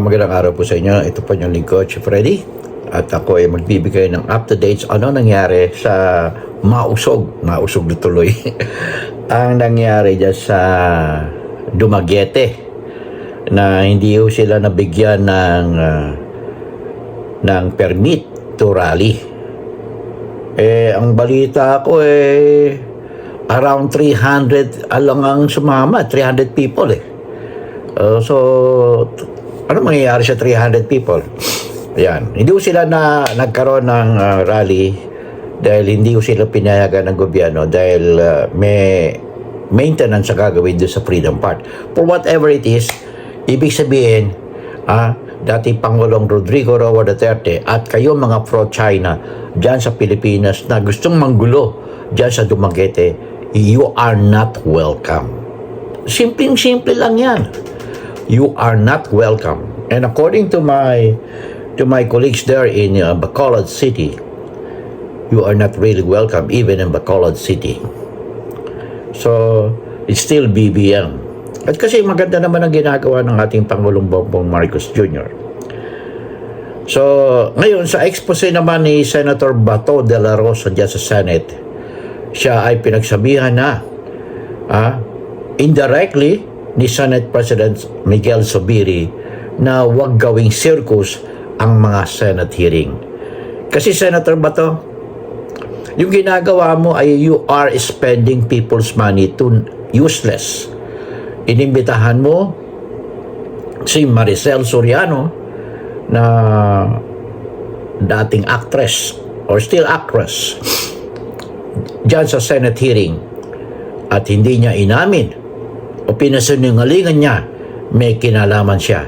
magandang araw po sa inyo. Ito po yung lingkod, si Freddy. At ako ay magbibigay ng up-to-dates ano nangyari sa mausog, mausog na tuloy, ang nangyari dyan sa Dumaguete na hindi ho sila nabigyan ng ah, ng permit to rally. Eh, ang balita ko eh, around 300 alang ang sumama, 300 people eh. Uh, so, ano mangyayari sa 300 people? Ayan. Hindi ko sila na nagkaroon ng uh, rally dahil hindi ko sila pinayagan ng gobyerno dahil uh, may maintenance sa gagawin doon sa Freedom Park. For whatever it is, ibig sabihin, ah, dating Pangulong Rodrigo Roa Duterte at kayo mga pro-China dyan sa Pilipinas na gustong manggulo dyan sa Dumaguete, you are not welcome. Simpleng-simple lang yan. You are not welcome. And according to my to my colleagues there in uh, Bacolod City, you are not really welcome even in Bacolod City. So, it's still BBM. At kasi maganda naman ang ginagawa ng ating Pangulong Bongbong Marcos Jr. So, ngayon sa expose naman ni Senator Bato de la Rosa dyan sa Senate, siya ay pinagsabihan na ah, indirectly ni Senate President Miguel Zubiri na huwag gawing circus ang mga Senate hearing. Kasi Senator Bato, yung ginagawa mo ay you are spending people's money to useless. Inimbitahan mo si Maricel Soriano na dating actress or still actress dyan sa Senate hearing at hindi niya inamin o pinasinungalingan niya may kinalaman siya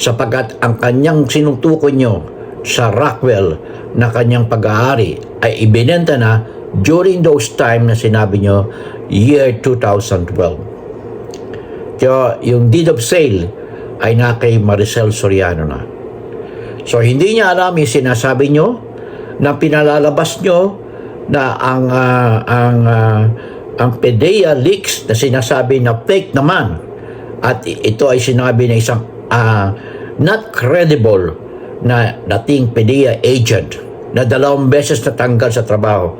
sapagkat ang kanyang sinutukoy niyo sa Rockwell na kanyang pag-aari ay ibinenta na during those time na sinabi niyo year 2012. Kaya yung deed of sale ay na kay Maricel Soriano na. So hindi niya alam yung sinasabi nyo na pinalalabas nyo na ang ah, ang ah, ang PDEA leaks na sinasabi na fake naman at ito ay sinabi ng isang ah, not credible na dating PDEA agent na dalawang beses natanggal sa trabaho.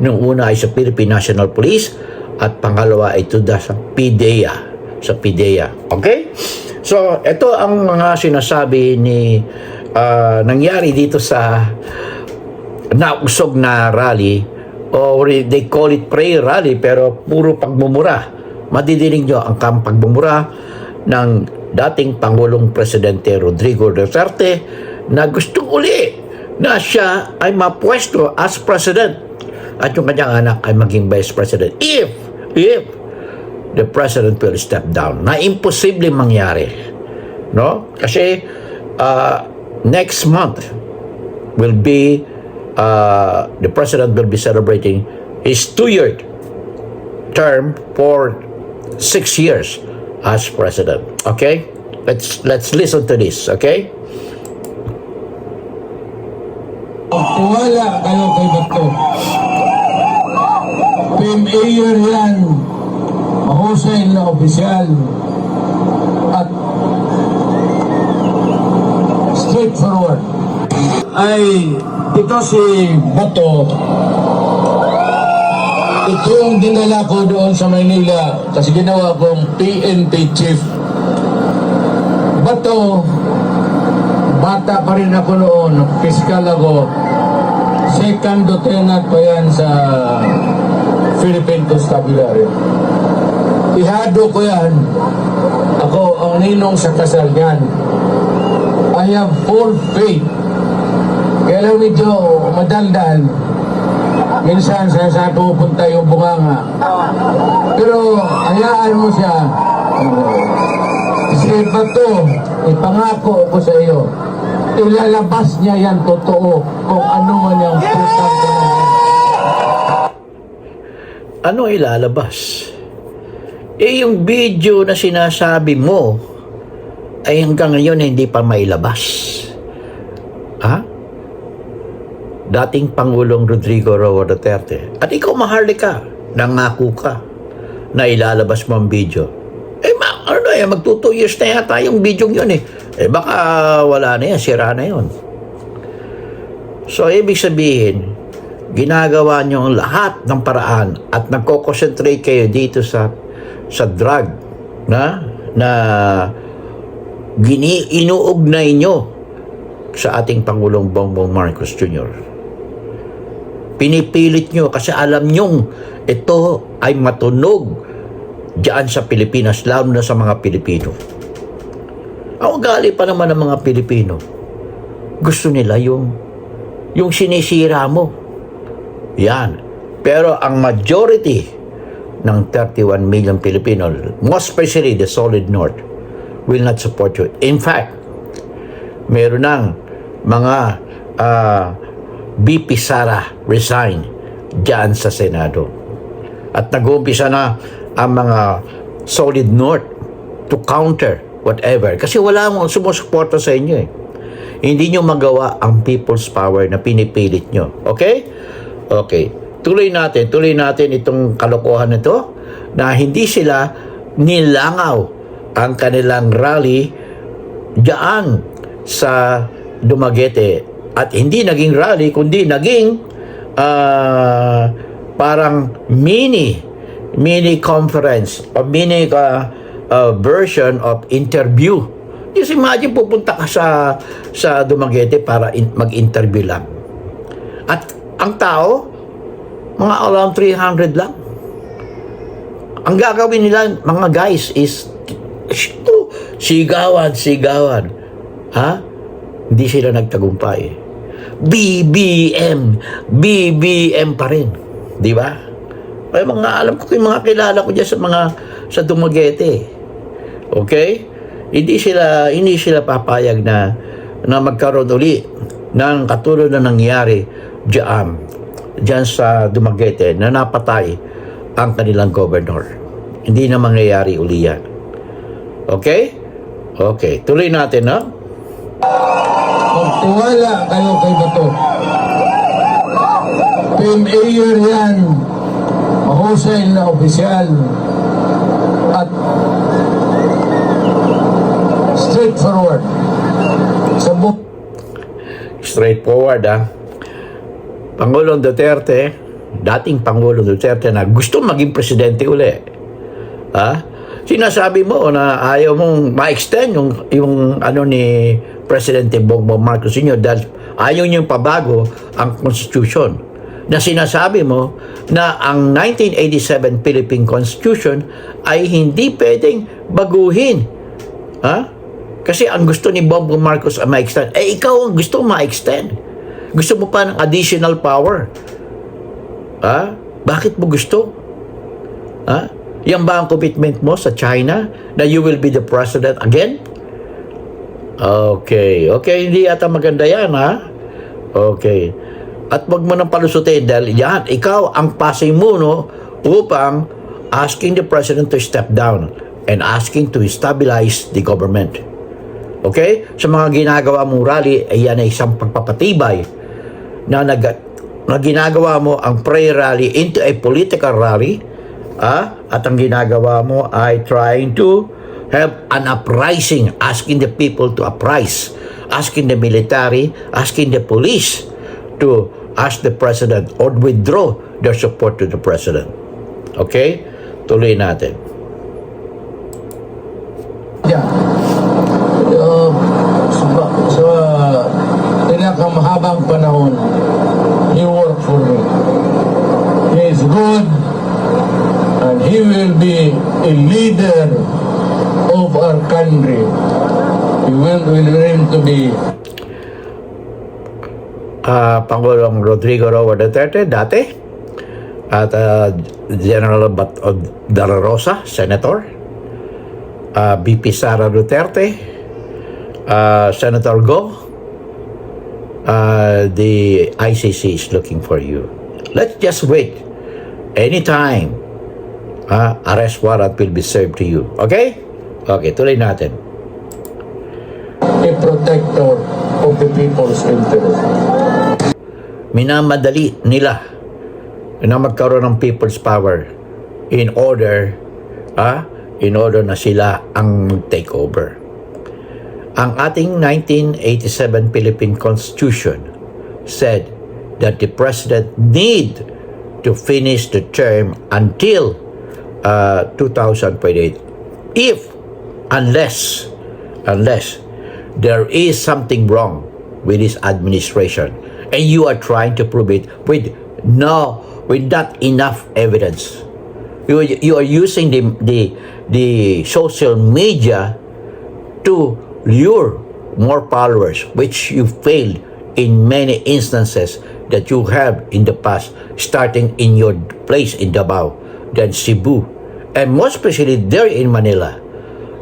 Nung una ay sa Philippine National Police at pangalawa ay ito sa PDEA sa PDEA. Okay? So, ito ang mga sinasabi ni ah, nangyari dito sa nausog na rally or they call it prayer rally pero puro pagmumura. Madidinig nyo ang kam pagmumura ng dating Pangulong Presidente Rodrigo Duterte na gustong uli na siya ay mapwesto as President at yung kanyang anak ay maging Vice President if, if the President will step down na imposible mangyari. No? Kasi uh, next month will be uh, the president will be celebrating his two-year term for six years as president. Okay, let's let's listen to this. Okay. Wala kayo kay Bato. PMAyer yan. Mahusay na opisyal. At straightforward. Ay, ito si Bato. Ito yung dinala ko doon sa Maynila kasi ginawa kong PNP chief. Bato, bata pa rin ako noon, piskal ako. Second lieutenant pa yan sa Philippine Constabulary. Ihado ko yan. Ako ang ninong sa kasal niyan. I have full faith. Kaya lang medyo madaldal. Minsan sa saan pupunta yung bunganga. Pero hayaan mo siya. Kasi bato, ipangako ko sa iyo, ilalabas niya yan totoo kung ano man yung putang! Ano ilalabas? Eh yung video na sinasabi mo ay hanggang ngayon hindi pa mailabas. Ha? Dating Pangulong Rodrigo Roa Duterte. At ikaw maharlika, nangako ka na ilalabas mo ang video. Eh, ma, ano eh, magto 2 years na yata yung video yun eh. Eh baka wala na yan, sira na yun. So, ibig sabihin, ginagawa nyo ang lahat ng paraan at nagko-concentrate kayo dito sa sa drug na na gini inuugnay nyo sa ating Pangulong Bongbong Marcos Jr. Pinipilit nyo kasi alam nyong ito ay matunog diyan sa Pilipinas, lalo na sa mga Pilipino. Ang ugali pa naman ng mga Pilipino, gusto nila yung yung sinisira mo. Yan. Pero ang majority ng 31 million Pilipino, most especially the solid north, will not support you. In fact, meron ng mga ah, BP Sara resign dyan sa Senado. At nag-uumpisa na ang mga solid north to counter whatever. Kasi wala mo sumusuporta sa inyo eh. Hindi nyo magawa ang people's power na pinipilit nyo. Okay? Okay. Tuloy natin, tuloy natin itong kalokohan na to na hindi sila nilangaw ang kanilang rally diyan sa Dumaguete at hindi naging rally kundi naging ah, parang mini mini conference o mini ah, ah, version of interview. Just imagine pupunta ka sa sa Dumaguete para in- mag-interview lang. At ang tao mga around 300 lang. Ang gagawin nila mga guys is sigawan, sigawan. Ha? Hindi sila nagtagumpay. BBM, BBM pa rin. Di ba? Ay, mga alam ko yung mga kilala ko diyan sa mga sa Dumaguete. Okay? Hindi sila hindi sila papayag na na magkaroon uli ng katulad na nangyari diyan diyan sa Dumaguete na napatay ang kanilang governor. Hindi na mangyayari uli yan. Okay? Okay. Tuloy natin, no? Magtiwala kayo kay Bato. Team Ayer yan. Mahusay na opisyal. At straightforward. Sa bu- Straightforward, ah. Pangulong Duterte, dating Pangulong Duterte na gusto maging presidente uli. Ha? Sinasabi mo na ayaw mong ma-extend yung, yung ano ni Presidente Bongbong Marcos Sr. dahil ayaw niyong pabago ang Constitution. Na sinasabi mo na ang 1987 Philippine Constitution ay hindi pwedeng baguhin. Ha? Kasi ang gusto ni Bongbong Marcos ay ma-extend. Eh, ikaw ang gusto ma-extend. Gusto mo pa ng additional power. Ha? Bakit mo gusto? Ha? Yan ba ang commitment mo sa China na you will be the president again? Okay. Okay, hindi ata maganda yan, ha? Okay. At wag mo nang palusutin dahil yan, ikaw ang pasimuno upang asking the president to step down and asking to stabilize the government. Okay? Sa mga ginagawa mong rally, ay yan ay isang pagpapatibay na, nag, na ginagawa mo ang prayer rally into a political rally ah, at ang ginagawa mo ay trying to have an uprising, asking the people to uprise, asking the military, asking the police to ask the president or withdraw their support to the president. Okay? Tuloy natin. Yeah. Uh, sa, sa pinakamahabang panahon, he worked for me. He is good and he will be a leader of our country. He will, will aim to be ah Pangulong Rodrigo Roa Duterte dati at ah, General Bat La Rosa, Senator ah, BP Sara Duterte ah, Senator Go ah, the ICC is looking for you. Let's just wait. Anytime ah, arrest warrant will be served to you. Okay? Okay, tuloy natin a protector of the people's interest. minamadali nila na magkaroon ng people's power in order ah in order na sila ang take over. Ang ating 1987 Philippine Constitution said that the president need to finish the term until uh, 2028 if unless unless there is something wrong with this administration and you are trying to prove it with no with not enough evidence you, you are using the, the the social media to lure more followers, which you failed in many instances that you have in the past, starting in your place in Davao, then Cebu, and most especially there in Manila.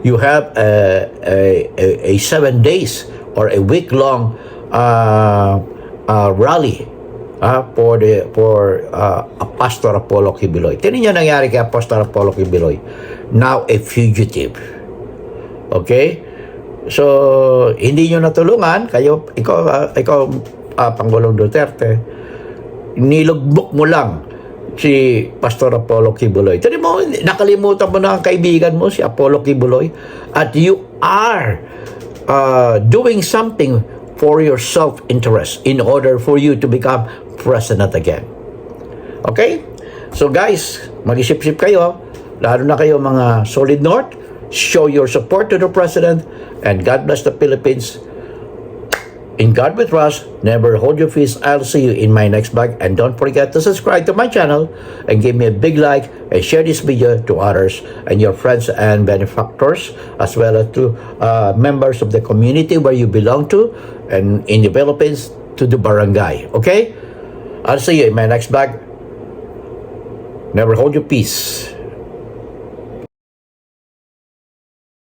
You have a, a, a, a seven days or a week long uh, uh, rally uh, for the for uh, Pastor Apollo Kibiloy. Tinan niyo nangyari kay Pastor Apollo Kibiloy. Now a fugitive. Okay? So, hindi nyo natulungan, kayo, ikaw, ah, ikaw ah, Pangulong Duterte, nilugbok mo lang si Pastor Apollo Kibuloy. Tadi mo, nakalimutan mo na ang kaibigan mo, si Apollo Kibuloy, at you are uh, doing something for your self-interest in order for you to become president again. Okay? So guys, mag-isip-isip kayo, lalo na kayo mga solid north, show your support to the president, and God bless the Philippines. In God we trust, never hold your peace. I'll see you in my next vlog. And don't forget to subscribe to my channel and give me a big like and share this video to others and your friends and benefactors as well as to uh, members of the community where you belong to and in the Philippines to the barangay. Okay? I'll see you in my next vlog. Never hold your peace.